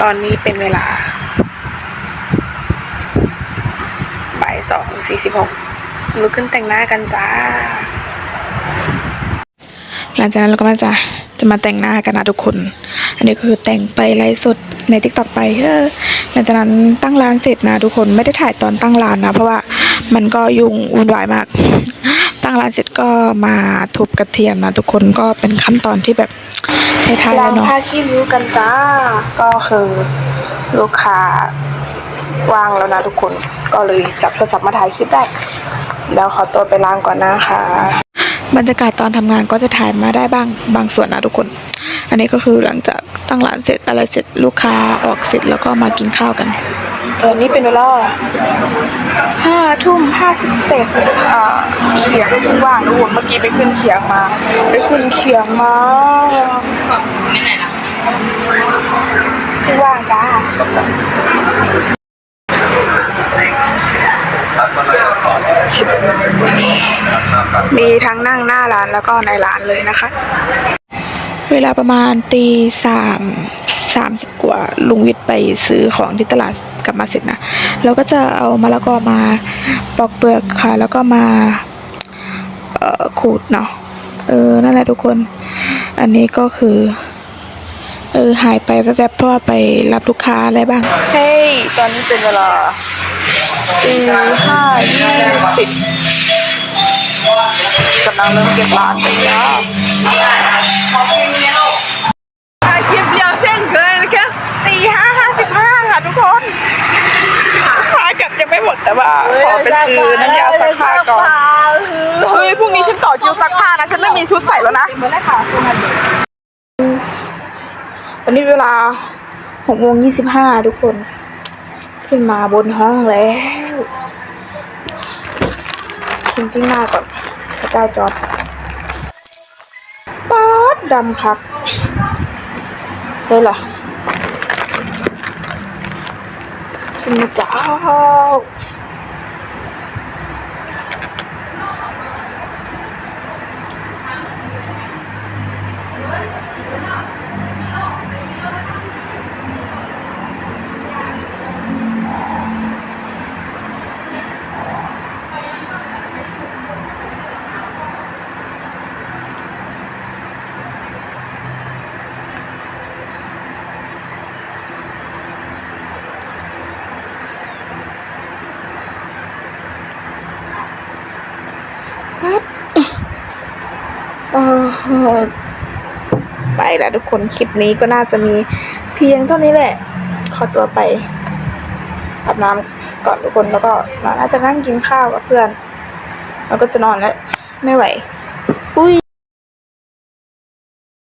ตอนนี้เป็นเวลาบ่ายสองสี่สิบหกลุกขึ้นแต่งหน้ากันจ้า หลังจากนั้นเราก็มาจะจะมาแต่งหน้ากันนะทุกคน อันนี้ก็คือแต่งไปไลฟ์สดในทิกตอกไปเออหลังจากนั้นตั้งร้านเสร็จนะทุกคนไม่ได้ถ่ายตอนตั้งร้านนะ เพราะว่ามันก็ยุ่งวุ่นวายมาก ตั้งร้านเสร็จก็มาทุบกระเทียมนะทุกคนก็เป็นขั้นตอนที่แบบท้ายๆแล้วเนาะผ้าขี้ริ้วกันจ้าก็คือลูกค้าว่างแล้วนะทุกคนก็เลยจับโทรศัพท์มาถ่ายคลิปได้แล้วขอตัวไปล้างก่อนนะคะ บรรยากาศตอนทำงานก็จะถ่ายมาได้บ้างบางส่วนนะทุกคน อันนี้ก็คือหลังจากตั้งร้านเสร็จอะไรเสร็จลูกค้าออกเสร็จแล้วก็มากินข้าวกันตอนนี้เป็นเวลาห้าทุ่มห้าสิบเจ็ดเขียงว่างทุกคนเมื่อกี้ไปขึ้นเขียงมา ไปขึ้นเขียงมาไม่ว่างจ้า มีทั้งนั่งหน้าร้านแล้วก็ในร้านเลยนะคะ เวลาประมาณตีสามสามสิบกว่าลุงวิทย์ไปซื้อของที่ตลาดกลับมาเสร็จนะเราก็จะเอามะละกอมาปอกเปลือกค่ะ แล้วก็มาเอ่อขูดเนาะเออนั่นแหละทุกคน อันนี้ก็คือ เออหายไปแวบๆเพราะว่าไปรับลูกค้าอะไรบ้าง เฮ้ย ตอนนี้เป็นเวลา ตีห้ายี่สิบกำลังเริ่มเก็บร้านกันแล้วคลิปยวเช่นเคยนะคะตีห้าห้าสิบห้าค่ะทุกคนถ่ากับยังไม่หมดแต่ว่าขอไปซื้อน้ำยาซักผ้าก่อนเฮ้ยพรุ่งนี้ฉันต่อคิวซักผ้านะฉันไม่มีชุดใส่แล้วนะวันนี้เวลาหกโมงยี่สิบห้าทุกคน ขึ้นมาบนห้องแล้ว ทิ้งที่หน้าก่อนพระเจ้าจอดป๊อดดำครับใช่เหรอสมาเจ้า ไปแล้วทุกคนคลิปนี้ก็น่าจะมีเพียงเท่านี้แหละ ขอตัวไปอาบน้ำก่อนทุกคนแล้วก็น่าจะนั่งกินข้าวกับเพื่อน แล้วก็จะนอนแล้วไม่ไหว